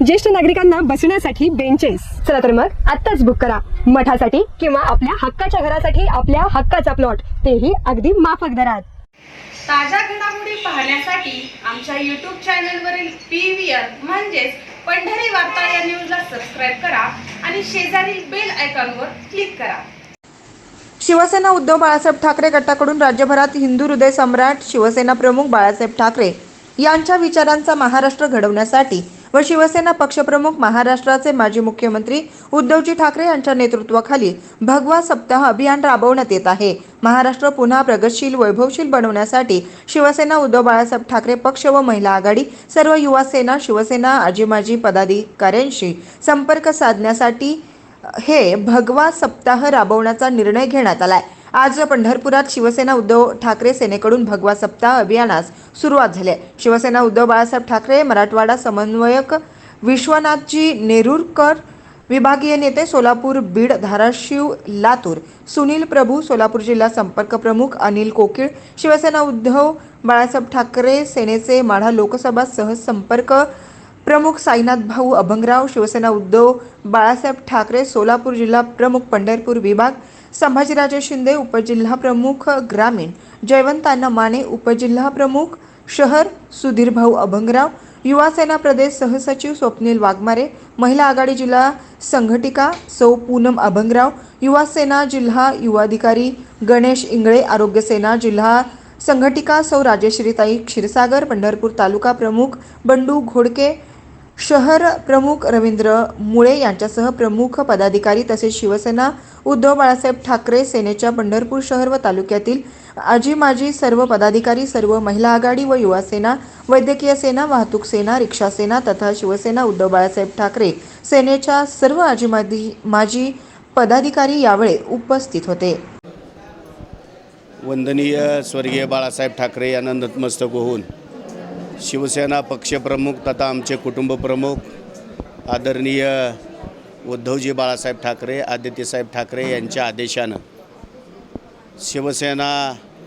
ज्येष्ठ नागरिकांना बसण्यासाठी बेंचेस चला तर मग आत्ताच बुक करा. मठासाठी किंवा आपल्या हक्काच्या घरासाठी आपल्या हक्काचा प्लॉट तेही अगदी माफक दरात. ताज्या घडामोडी पाहण्यासाठी आमच्या यूट्यूब चॅनलवरील पी व्ही आर म्हणजेच पंढरी वार्ता या न्यूजला सबस्क्राईब करा आणि शेजारील बेल आयकॉनवर क्लिक करा. शिवसेना उद्धव बाळासाहेब ठाकरे गटाकडून राज्यभरात हिंदू हृदय सम्राट शिवसेना प्रमुख बाळासाहेब ठाकरे यांच्या विचारांचा महाराष्ट्र घडवण्यासाठी व शिवसेना पक्षप्रमुख महाराष्ट्राचे माजी मुख्यमंत्री उद्धवजी ठाकरे यांच्या नेतृत्वाखाली भगवा सप्ताह अभियान राबवण्यात येत आहे. महाराष्ट्र पुन्हा प्रगतशील वैभवशील बनवण्यासाठी शिवसेना उद्धव बाळासाहेब ठाकरे पक्ष व महिला आघाडी सर्व युवा सेना शिवसेना आजी माजी पदाधिकाऱ्यांशी संपर्क साधण्यासाठी हे भगवा सप्ताह राबवण्याचा निर्णय घेण्यात आलाय. आज पंढरपुरात शिवसेना उद्धव ठाकरे सेनेकडून भगवा सप्ताह अभियानास सुरुवात झाली आहे. शिवसेना उद्धव बाळासाहेब ठाकरे मराठवाडा समन्वयक विश्वनाथजी नेरुरकर विभागीय नेते सोलापूर बीड धाराशिव लातूर सुनील प्रभू सोलापूर जिल्हा संपर्क प्रमुख अनिल कोकिळ शिवसेना उद्धव बाळासाहेब ठाकरे सेनेचे माढा लोकसभा सहसंपर्क प्रमुख साईनाथ भाऊ अभंगराव शिवसेना उद्धव बाळासाहेब ठाकरे सोलापूर जिल्हा प्रमुख पंढरपूर विभाग संभाजीराजे शिंदे उपजिल्हा प्रमुख ग्रामीण जयवंतांना माने उपजिल्हा प्रमुख शहर सुधीरभाऊ अभंगराव युवासेना प्रदेश सहसचिव स्वप्नील वाघमारे महिला आघाडी जिल्हा संघटिका सौ पूनम अभंगराव युवासेना जिल्हा युवाधिकारी गणेश इंगळे आरोग्य सेना जिल्हा संघटिका सौ राजेश्रीताई क्षीरसागर पंढरपूर तालुका प्रमुख बंडू घोडके शहर प्रमुख रवींद्र मुळे यांच्यासह प्रमुख पदाधिकारी तसेच शिवसेना उद्धव बाळासाहेब ठाकरे सेनेच्या पंढरपूर शहर व तालुक्यातील आजी माजी सर्व पदाधिकारी सर्व महिला आघाडी व युवा सेना वैद्यकीय सेना वाहतूक सेना रिक्षा सेना तथा शिवसेना उद्धव बाळासाहेब ठाकरे सेनेच्या सर्व आजी माजी माजी पदाधिकारी यावेळी उपस्थित होते. वंदनीय स्वर्गीय बाळासाहेब ठाकरे यांना नतमस्तक होऊन शिवसेना पक्षप्रमुख तथा आमचे कुटुंबप्रमुख आदरणीय उद्धवजी बाळासाहेब ठाकरे आदित्यसाहेब ठाकरे यांच्या आदेशानं शिवसेना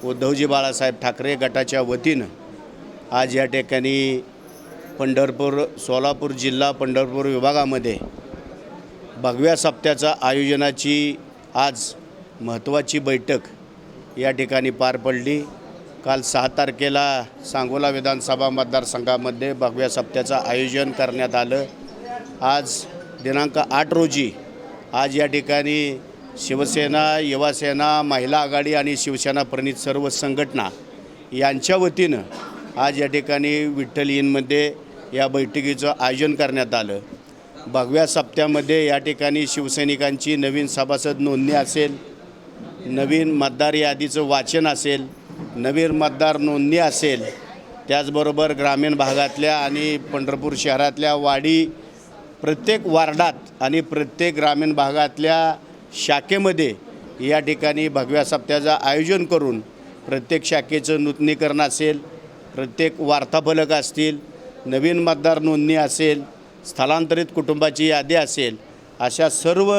उद्धवजी बाळासाहेब ठाकरे गटाच्या वतीनं आज या ठिकाणी पंढरपूर सोलापूर जिल्हा पंढरपूर विभागामध्ये भगव्या सप्त्याचा आयोजनाची आज महत्त्वाची बैठक या ठिकाणी पार पडली. काल सहा तारखेला सांगोला विधानसभा मतदारसंघामध्ये भगव्या सप्त्याचं आयोजन करण्यात आलं. आज दिनांक आठ रोजी आज या ठिकाणी शिवसेना युवासेना महिला आघाडी आणि शिवसेना प्रणित सर्व संघटना यांच्या वतीनं आज या ठिकाणी विठ्ठल इनमध्ये या बैठकीचं आयोजन करण्यात आलं. भगव्या सप्त्यामध्ये या ठिकाणी शिवसैनिकांची नवीन सभासद नोंदणी असेल नवीन मतदार यादीचं वाचन असेल नवीन मतदार नोंदणी असेल त्याचबरोबर ग्रामीण भागातल्या आणि पंढरपूर शहरातल्या वाडी प्रत्येक वार्डात आणि प्रत्येक ग्रामीण भागातल्या शाखेमध्ये या ठिकाणी भगव्या सप्त्याचं आयोजन करून प्रत्येक शाखेचं नूतनीकरण असेल प्रत्येक वार्ताफलक असतील नवीन मतदार नोंदणी असेल स्थलांतरित कुटुंबाची यादी असेल अशा सर्व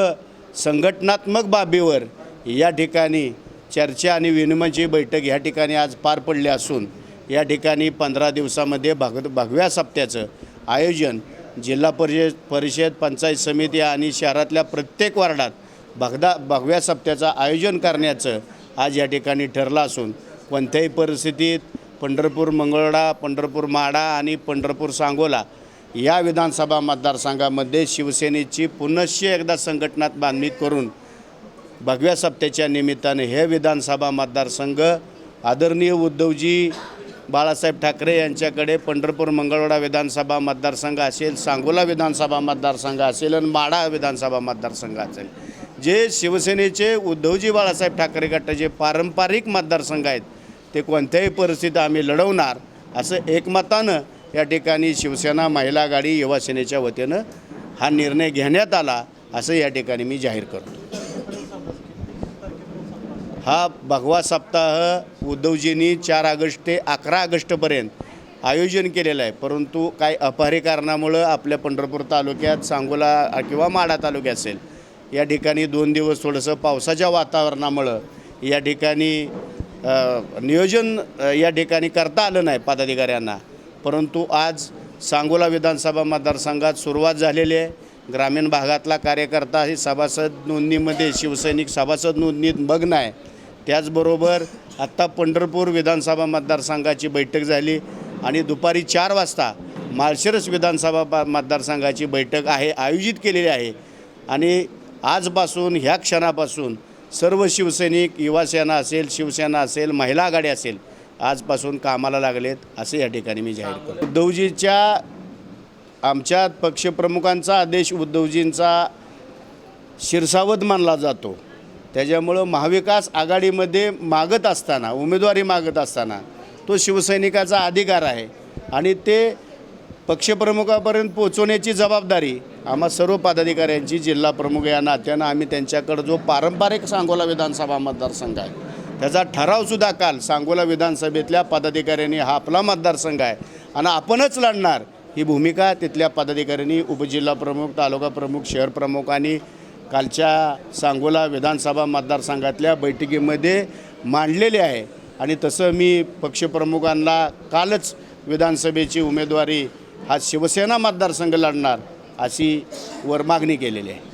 संघटनात्मक बाबीवर या ठिकाणी चर्चा आणि विनिमयाची बैठक या ठिकाणी आज पार पडली असून या ठिकाणी पंधरा दिवसामध्ये भग भगव्या सप्त्याचं आयोजन जिल्हा परिषद परिषद पंचायत समिती आणि शहरातल्या प्रत्येक वार्डात भगदा भगव्या सप्त्याचं आयोजन करण्याचं आज या ठिकाणी ठरलं असून कोणत्याही परिस्थितीत पंढरपूर मंगळडा पंढरपूर माडा आणि पंढरपूर सांगोला या विधानसभा मतदारसंघामध्ये शिवसेनेची पुनश्च एकदा संघटनात बांधणी करून भगव्या सप्त्याच्या निमित्ताने हे विधानसभा मतदारसंघ आदरणीय उद्धवजी बाळासाहेब ठाकरे यांच्याकडे पंढरपूर मंगळवाडा विधानसभा मतदारसंघ असेल सांगोला विधानसभा मतदारसंघ असेल आणि माडा विधानसभा मतदारसंघ असेल. जे शिवसेनेचे उद्धवजी बाळासाहेब ठाकरे गटाचे पारंपरिक मतदारसंघ आहेत ते कोणत्याही परिस्थितीत आम्ही लढवणार असं एकमतानं या ठिकाणी शिवसेना महिला आघाडी युवासेनेच्या वतीनं हा निर्णय घेण्यात आला असं या ठिकाणी मी जाहीर करतो. हा भगवा सप्ताह उद्धवजींनी चार ऑगस्ट ते अकरा ऑगस्टपर्यंत आयोजन केलेलं आहे. परंतु काही अपहारी कारणामुळं आपल्या पंढरपूर तालुक्यात सांगोला किंवा माढा तालुक्यात असेल या ठिकाणी दोन दिवस थोडंसं पावसाच्या वातावरणामुळं या ठिकाणी नियोजन या ठिकाणी करता आलं नाही पदाधिकाऱ्यांना. परंतु आज सांगोला विधानसभा मतदारसंघात सुरुवात झालेली आहे. ग्रामीण भागातला कार्यकर्ता ही सभासद नोंदणीमध्ये शिवसैनिक सभासद नोंदणीत मग्न आहे. त्याचबरोबर आत्ता पंढरपूर विधानसभा मतदारसंघाची बैठक झाली आणि दुपारी चार वाजता माळशिरस विधानसभा मतदारसंघाची बैठक आहे आयोजित केलेली आहे. आणि आजपासून ह्या क्षणापासून सर्व शिवसैनिक युवासेना असेल शिवसेना असेल महिला आघाडी असेल आजपासून कामाला लागलेत असे या ठिकाणी मी जाहीर करतो. उद्धवजीच्या आमच्या पक्षप्रमुखांचा आदेश उद्धवजींचा शिरसावत मानला जातो. त्याच्यामुळं महाविकास आघाडीमध्ये मागत असताना उमेदवारी मागत असताना तो शिवसैनिकाचा अधिकार आहे. आणि ते पक्षप्रमुखापर्यंत पोचवण्याची जबाबदारी आम्हा सर्व पदाधिकाऱ्यांची जिल्हा प्रमुख या नात्यानं आम्ही त्यांच्याकडं जो पारंपरिक सांगोला विधानसभा मतदारसंघ आहे त्याचा ठरावसुद्धा काल सांगोला विधानसभेतल्या पदाधिकाऱ्यांनी हा आपला मतदारसंघ आहे. आणि आपणच लढणार ही भूमिका तिथल्या पदाधिकाऱ्यांनी उपजिल्हा प्रमुख तालुका प्रमुख शहर प्रमुख आणि कालच्या सांगोला विधानसभा मतदारसंघातल्या बैठकीमध्ये मांडलेले आहे. आणि तसं मी पक्षप्रमुखांना कालच विधानसभेची उमेदवारी हा शिवसेना मतदारसंघ लढणार अशी वर मागणी केलेली आहे.